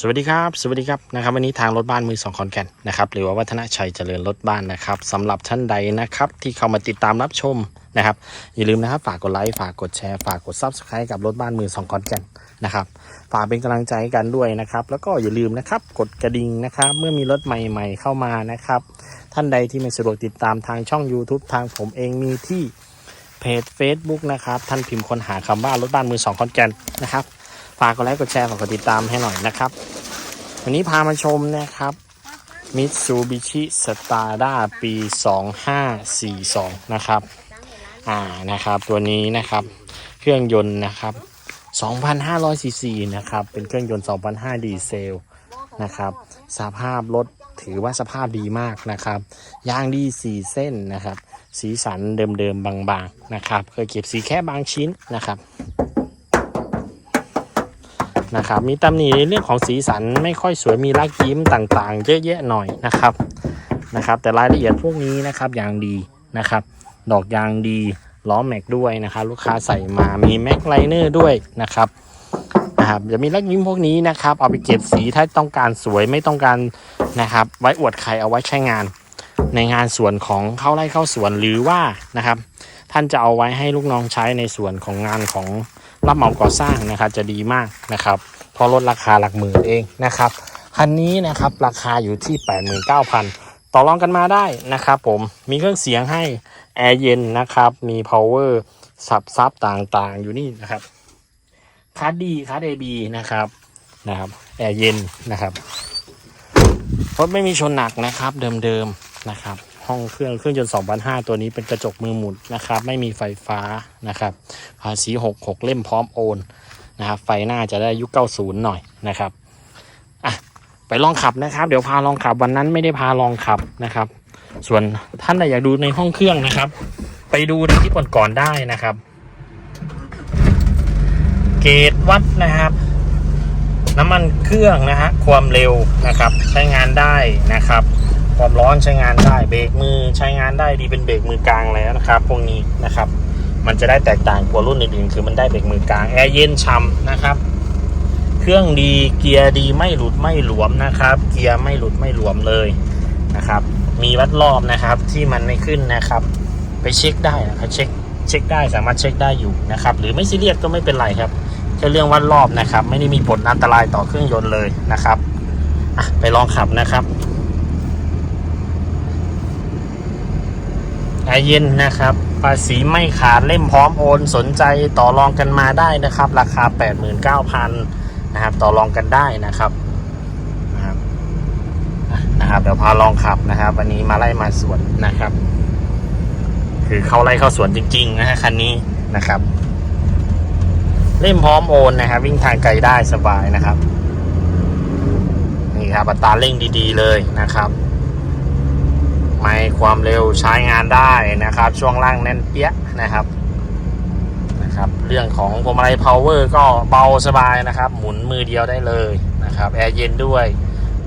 สวัสดีครับสวัสดีครับนะครับวันนี้ทางรถบ้านมือสองขอนแก่นนะครับหรือว่าวัฒนชัยเจริญรถบ้านนะครับสำหรับท่านใดนะครับที่เข้ามาติดตามรับชมนะครับอย่าลืมนะครับฝากกดไลค์ฝากกดแชร์ฝากกด subscribe กับรถบ้านมือสองขอนแก่นนะครับฝากเป็นกำลังใจให้กันด้วยนะครับ แล้วก็อย่าลืมนะครับกดกระดิ่งนะครับเมื่อมีรถใหม่ๆ เข้ามานะครับ ท่านใดที่ไม่สะดวกติดตามทางช่อง YouTube ทางผมเองมีที่เพจ Facebook นะครับท่านพิมพ์ค้นหาคำว่ารถบ้านมือสองขอนแก่นนะครับ ฝากกดไลค์กดแชร์ฝากกดติดตามให้หน่อยนะครับ วันนี้พามาชมนะครับ Mitsubishi Stada ปี 2542 นะครับ อ่า นะครับ ตัวนี้นะครับ เครื่องยนต์นะครับ 2,500ซีซีนะครับ เป็นเครื่องยนต์ 2,500 ดีเซล นะครับ สภาพรถถือว่าสภาพดีมากนะครับ ยางดี4เส้นนะครับ สีสันเดิมๆบางๆ นะครับ เคยเก็บสีแค่บางชิ้นนะครับ นะครับ มีตำหนิในเรื่องของสีสันไม่ค่อยสวยมีรักยิ้มต่างๆ เยอะแยะหน่อยนะครับนะครับ แต่รายละเอียดพวกนี้นะครับยางดีนะครับ ดอกยางดีล้อแม็กด้วยนะครับ ลูกค้าใส่มามีแม็กไลเนอร์ด้วยนะครับนะครับจะมีรักยิ้มพวกนี้นะครับ เอาไปเก็บสีถ้าต้องการสวยไม่ต้องการนะครับ ไว้อวดใครเอาไว้ใช้งาน ในงานส่วนของเข้าไร่เข้าสวนหรือว่านะครับ ท่านจะเอาไว้ให้ลูกน้องใช้ในส่วนของงานของ รับเหมาก่อสร้างนะครับจะดีมากนะครับเพราะลดราคาหลักหมื่นเองนะครับคันนี้นะครับราคาอยู่ที่ 89,000 ต่อรองกันมาได้นะครับผมมีเครื่องเสียงให้แอร์เย็นนะครับมี power สับซับต่างๆ อยู่นี่นะครับคาร์ดดีคาร์ดเอบีนะครับนะครับแอร์เย็นนะครับรถไม่มีชนหนักนะครับเดิมๆนะครับ ห้องเครื่องเครื่องยนต์2,500ตัวนี้เป็นกระจกมือหมุนนะครับ ไม่มีไฟฟ้านะครับภาษี66 เล่มพร้อมโอนนะครับ ไฟหน้าจะได้ยุค 90 หน่อยนะครับอะไปลองขับนะครับ เดี๋ยวพาลองขับวันนั้นไม่ได้พาลองขับนะครับ ส่วนท่านใดอยากดูในห้องเครื่องนะครับ ไปดูในคลิปก่อนๆได้นะครับ เกจวัดนะครับ น้ำมันเครื่องนะฮะความเร็วนะครับ ใช้งานได้นะครับ ความร้อนใช้งานได้เบรกมือใช้งานได้ดีเป็นเบรกมือกลางแล้วนะครับ พวกนี้นะครับ มันจะได้แตกต่างกว่ารุ่นอื่นๆคือมันได้เบรกมือกลางแอร์เย็นช่ำนะครับ เครื่องดีเกียร์ดีไม่หลุดไม่หลวมนะครับ เกียร์ไม่หลุดไม่หลวมเลยนะครับ มีวัดรอบนะครับที่มันไม่ขึ้นนะครับ ไปเช็คได้นะครับเช็คเช็คได้สามารถเช็คได้อยู่นะครับ หรือไม่ซีเรียสก็ไม่เป็นไรครับแค่เรื่องวัดรอบนะครับ ไม่ได้มีผลอันตรายต่อเครื่องยนต์เลยนะครับไปลองขับนะครับ แอร์เย็นนะครับ ภาษีไม่ขาดเล่มพร้อมโอนสนใจต่อรองกันมาได้นะครับ ราคา 89,000นะครับ ต่อรองกันได้นะครับนะครับอะนะครับเดี๋ยวพาลองขับนะครับ วันนี้มาไล่มาสวนนะครับ คือเข้าไล่เข้าสวนจริง ๆ นะฮะคันนี้นะครับ เล่มพร้อมโอนนะครับ วิ่งทางไกลได้สบายนะครับ นี่ครับอัตราเร่งดี ๆ เลยนะครับ ไม่ความเร็วใช้งานได้นะครับ ช่วงล่างแน่นเปี้ยนะครับนะครับ เรื่องของพวงมาลัย power ก็เบาสบายนะครับ หมุนมือเดียวได้เลยนะครับแอร์เย็นด้วย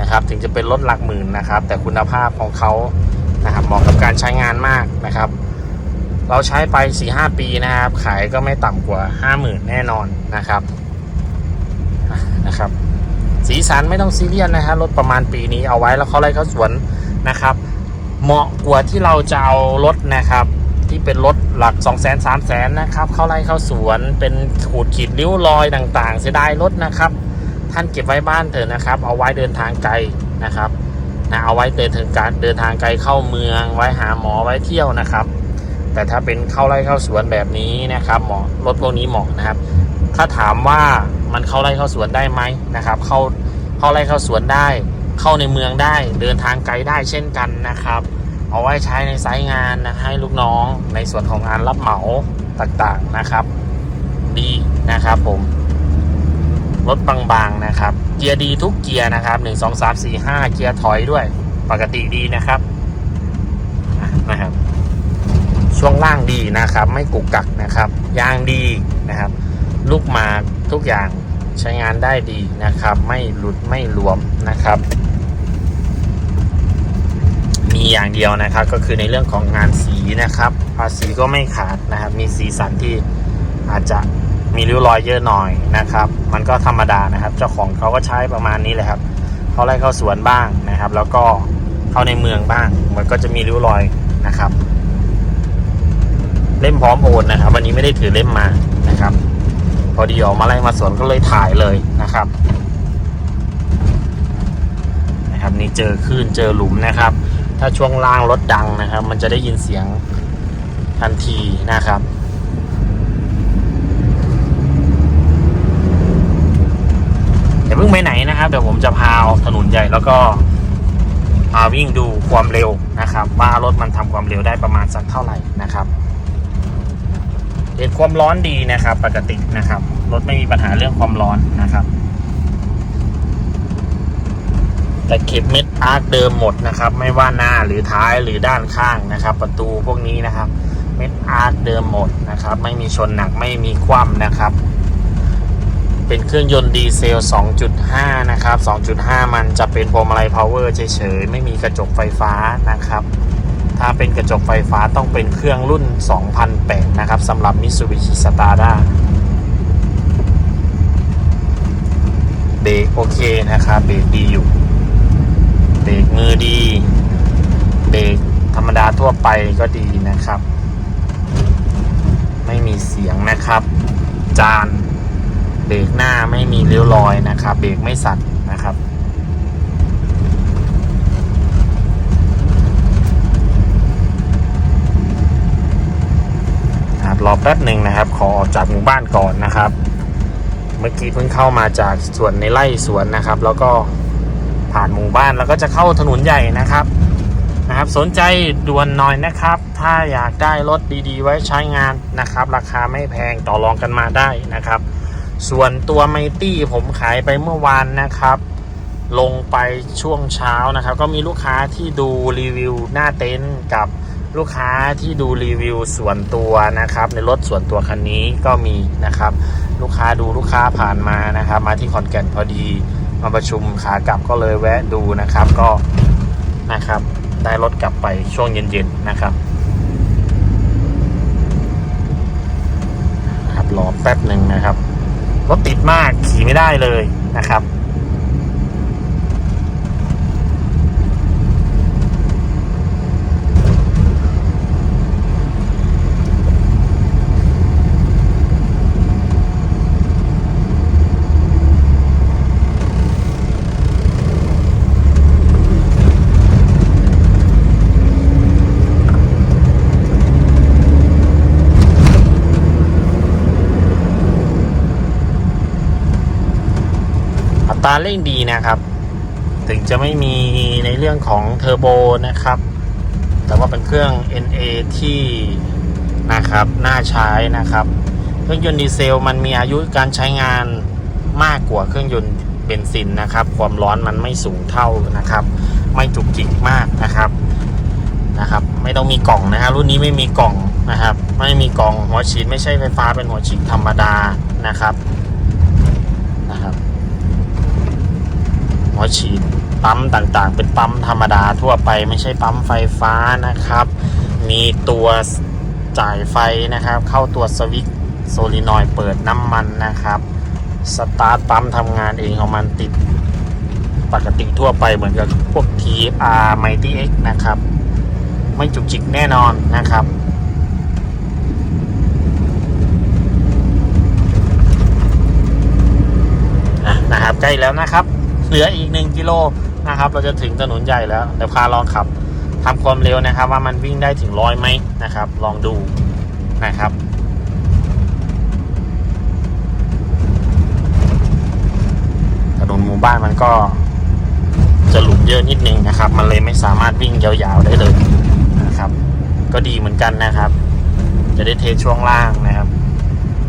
นะครับ ถึงจะเป็นรถหลักหมื่นนะครับ แต่คุณภาพของเขานะครับเหมาะกับการใช้งานมากนะครับ เราใช้ไป 4-5 ปีนะครับ ขายก็ไม่ต่ำกว่า 50,000 แน่นอนนะครับนะครับ สีสันไม่ต้องซีเรียสนะครับรถประมาณปีนี้เอาไว้แล้วเขาไล่เขาสวนนะครับ เหมาะกว่าที่เราจะเอารถนะครับ ที่เป็นรถหลัก 2 0 0 0 0 0 3 0 0 0นะครับ เข้าไร่เข้าสวนเป็นขูดขีดริ้วรอยต่างๆ เสียดายรถนะครับ ท่านเก็บไว้บ้านเถอะนะครับ เอาไว้เดินทางไกลนะครับนะเอาไว้เดินถึงการเดินทางไกลเข้าเมืองไว้หาหมอไว้เที่ยวนะครับ แต่ถ้าเป็นเข้าไร่เข้าสวนแบบนี้นะครับเหมาะรถพวกนี้เหมาะนะครับ ถ้าถามว่ามันเข้าไร่เข้าสวนได้ไหมนะครับ เข้าเข้าไร่เข้าสวนได้ เข้าในเมืองได้เดินทางไกลได้เช่นกันนะครับ เอาไว้ใช้ในไซต์งานนะให้ลูกน้องในส่วนของงานรับเหมาต่างๆนะครับ ดีนะครับผมรถบางๆนะครับ เกียร์ดีทุกเกียร์นะครับ 1 2 3 4 5 เกียร์ถอยด้วย ปกติดีนะครับนะครับ ช่วงล่างดีนะครับ ไม่กุกกักนะครับ ยางดีนะครับ ลูกมาทุกอย่างใช้งานได้ดีนะครับ ไม่หลุดไม่หลวมนะครับ มีอย่างเดียวนะครับ ก็คือในเรื่องของงานสีนะครับภาษีก็ไม่ขาดนะครับ มีสีสันที่อาจจะมีริ้วรอยเยอะหน่อยนะครับ มันก็ธรรมดานะครับ เจ้าของเขาก็ใช้ประมาณนี้เลยครับเขาไล่เข้าสวนบ้างนะครับ แล้วก็เข้าในเมืองบ้าง มันก็จะมีริ้วรอยนะครับ เล่มพร้อมโอนนะครับ วันนี้ไม่ได้ถือเล่มมานะครับ พอดีออกมาไล่มาสวนก็เลยถ่ายเลยนะครับนะครับนี่เจอคลื่นเจอหลุมนะครับ ถ้าช่วงล่างรถดังนะครับ มันจะได้ยินเสียงทันทีนะครับอย่าเพิ่งไปไหนนะครับเดี๋ยวผมจะพาออกถนนใหญ่แล้วก็พาวิ่งดูความเร็วนะครับ ว่ารถมันทำความเร็วได้ประมาณสักเท่าไหร่นะครับเห็นความร้อนดีนะครับ ปกตินะครับรถไม่มีปัญหาเรื่องความร้อนนะครับ แต่เข็บเม็ดอาร์คเดิมหมดนะครับ ไม่ว่าหน้าหรือท้ายหรือด้านข้างนะครับ ประตูพวกนี้นะครับ เม็ดอาร์คเดิมหมดนะครับ ไม่มีชนหนักไม่มีคว่ำนะครับ เป็นเครื่องยนต์ดีเซล 2.5 นะครับ 2.5 มันจะเป็นพวงมาลัยพาวเวอร์เฉยๆ ไม่มีกระจกไฟฟ้านะครับ ถ้าเป็นกระจกไฟฟ้าต้องเป็นเครื่องรุ่น 2008 นะครับสำหรับ Mitsubishi Stada เบรกโอเคนะครับเบรกดีอยู่ เบรกมือดี เบรกธรรมดาทั่วไปก็ดีนะครับ ไม่มีเสียงนะครับ จานเบรกหน้าไม่มีริ้วรอยนะครับ เบรกไม่สั่นนะครับครับรอแป๊บหนึ่งนะครับ ขอออกจากหมู่บ้านก่อนนะครับ เมื่อกี้เพิ่งเข้ามาจากสวนในไร่สวนนะครับ แล้วก็ ผ่านหมู่บ้านแล้วก็จะเข้าถนนใหญ่นะครับนะครับ สนใจด่วนหน่อยนะครับ ถ้าอยากได้รถดีๆ ไว้ใช้งานนะครับ ราคาไม่แพงต่อรองกันมาได้นะครับ ส่วนตัวไมตี้ผมขายไปเมื่อวานนะครับ ลงไปช่วงเช้านะครับ ก็มีลูกค้าที่ดูรีวิวหน้าเต็นท์กับลูกค้าที่ดูรีวิวส่วนตัวนะครับ ในรถส่วนตัวคันนี้ก็มีนะครับ ลูกค้าดูลูกค้าผ่านมานะครับ มาที่ขอนแก่นพอดี มาประชุมขากลับก็เลยแวะดูนะครับก็นะครับ ได้รถกลับไปช่วงเย็นๆนะครับครับรอแป๊บหนึ่งนะครับรถติดมากขี่ไม่ได้เลยนะครับาเร่งดีนะครับ ถึงจะไม่มีในเรื่องของเทอร์โบนะครับ แต่ว่าเป็นเครื่อง NA ที่นะครับน่าใช้นะครับ เครื่องยนต์ดีเซลมันมีอายุการใช้งานมากกว่าเครื่องยนต์เบนซินนะครับ ความร้อนมันไม่สูงเท่านะครับ ไม่จุกจิกมากนะครับนะครับ ไม่ต้องมีกล่องนะครับรุ่นนี้ไม่มีกล่องนะครับ ไม่มีกล่องหัวฉีดไม่ใช่ไฟฟ้าเป็นหัวฉีดธรรมดานะครับนะครับ หัวฉีดปั๊มต่างๆ เป็นปั๊มธรรมดาทั่วไปไม่ใช่ปั๊มไฟฟ้านะครับ มีตัวจ่ายไฟนะครับ เข้าตัวสวิตช์โซลินอยเปิดน้ำมันนะครับ สตาร์ทปั๊มทำงานเองของมันติดปกติทั่วไปเหมือนกับพวก TR Mighty X นะครับ ไม่จุกจิกแน่นอนนะครับนะครับใกล้แล้วนะครับ เหลืออีกหนึ่งกิโลนะครับ เราจะถึงถนนใหญ่แล้วเดี๋ยวพาลองขับทำความเร็วนะครับ ว่ามันวิ่งได้ถึงร้อยไหมนะครับ ลองดูนะครับถนนหมู่บ้านมันก็จะหลุมเยอะนิดนึงนะครับ มันเลยไม่สามารถวิ่งยาวๆได้เลยนะครับ ก็ดีเหมือนกันนะครับ จะได้เทสช่วงล่างนะครับ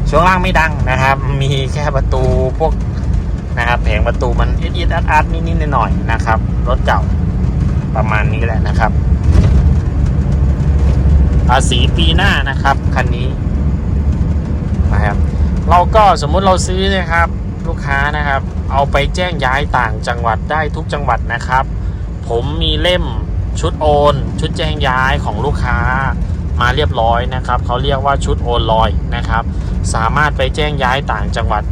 ช่วงล่างไม่ดังนะครับ มีแค่ประตูพวก นะครับแผงประตูมันเอ็ดเอ็ดอัดอัดนิดๆหน่อยๆนะครับ รถเก่าประมาณนี้แหละนะครับภาษีปีหน้านะครับคันนี้นะครับ เราก็สมมุติเราซื้อนะครับลูกค้านะครับ เอาไปแจ้งย้ายต่างจังหวัดได้ทุกจังหวัดนะครับ ผมมีเล่มชุดโอน ชุดแจ้งย้ายของลูกค้ามาเรียบร้อยนะครับเขาเรียกว่าชุดโอนลอยนะครับ สามารถไปแจ้งย้ายต่างจังหวัด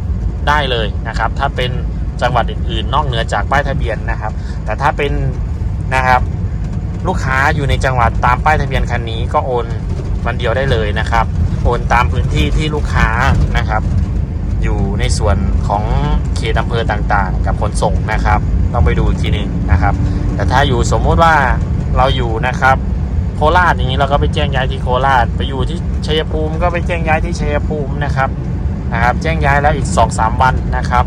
ได้เลยนะครับ ถ้าเป็นจังหวัดอื่นๆ นอกเหนือจากป้ายทะเบียนนะครับ แต่ถ้าเป็นนะครับลูกค้าอยู่ในจังหวัดตามป้ายทะเบียนคันนี้ก็โอนวันเดียวได้เลยนะครับ โอนตามพื้นที่ที่ลูกค้านะครับ อยู่ในส่วนของเขตอำเภอต่างๆ กับขนส่งนะครับ ต้องไปดูทีนึงนะครับ แต่ถ้าอยู่สมมุติว่าเราอยู่นะครับ โคราชอย่างนี้เราก็ไปแจ้งย้ายที่โคราช ไปอยู่ที่ชัยภูมิก็ไปแจ้งย้ายที่ชัยภูมินะครับ นะครับแจ้งย้ายแล้วอีก 2-3 วันนะครับ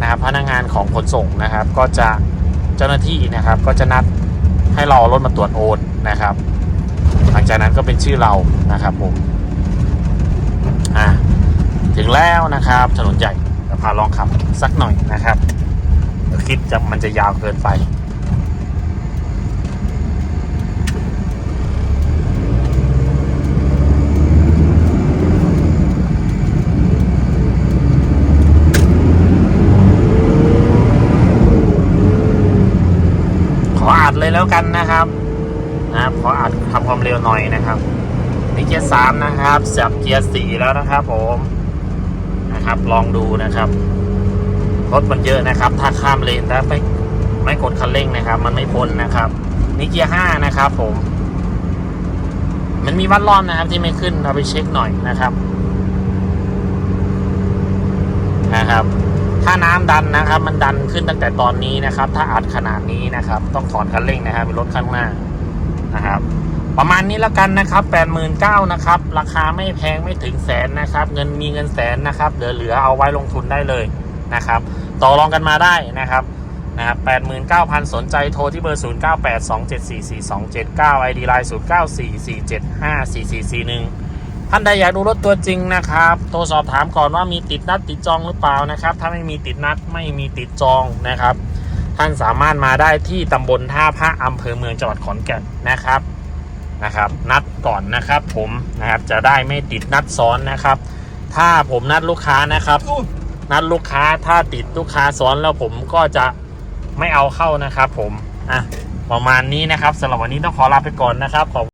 นะครับพนักงานของขนส่งนะครับ ก็จะเจ้าหน้าที่นะครับก็จะนัดให้เราเอารถมาตรวจโอนนะครับ หลังจากนั้นก็เป็นชื่อเรานะครับผมอ่าถึงแล้วนะครับ ถนนใหญ่จะพาลองขับสักหน่อยนะครับเดี๋ยวคลิปจะมันจะยาวเกินไป ขออัดเลย แล้วกันนะครับนะครับขออัดทำความเร็วหน่อยนะครับนี่เกียร์สามนะครับเสียบเกียร์สี่แล้วนะครับ ผมนะครับ ลองดูนะครับรถมันเยอะนะครับ ถ้าข้ามเลนถ้าไม่ไม่กดคันเร่งนะครับ มันไม่พ้นนะครับนี่เกียร์ห้านะครับ ผม มันมีวัดรอบนะครับ ที่ไม่ขึ้นเราไปเช็คหน่อยนะครับนะครับ ถ้าน้ำดันนะครับ มันดันขึ้นตั้งแต่ตอนนี้นะครับ ถ้าอัดขนาดนี้นะครับ ต้องถอนคันเร่งนะครับเป็นรถข้างหน้านะครับ ประมาณนี้แล้วกันนะครับ8ปดหมื่นเก้านะครับ ราคาไม่แพงไม่ถึงแสนนะครับ เงินมีเงินแสนนะครับ เหลือๆเอาไว้ลงทุนได้เลยนะครับ ต่อรองกันมาได้นะครับนะครัก้าพันสนใจโทรที่เบอร์ศูนย์เก้าแปดสองเจ็ดสี่สี่สองเจ็ดเก้าไอดีไลน์ศูนย์เก้าสี่สี่เจ็ดห้าสี่สี่สี่หนึ่ง ท่านใดอยากดูรถตัวจริงนะครับ โทรสอบถามก่อนว่ามีติดนัดติดจองหรือเปล่านะครับ ถ้าไม่มีติดนัดไม่มีติดจองนะครับ ท่านสามารถมาได้ที่ตำบลท่าพระอำเภอเมืองจังหวัดขอนแก่นนะครับนะครับ นัดก่อนนะครับ ผมนะครับจะได้ไม่ติดนัดซ้อนนะครับ ถ้าผมนัดลูกค้านะครับ นัดลูกค้าถ้าติดลูกค้าซ้อนแล้วผมก็จะไม่เอาเข้านะครับ ผมอะประมาณนี้นะครับสำหรับวันนี้ต้องขอลาไปก่อนนะครับขอบ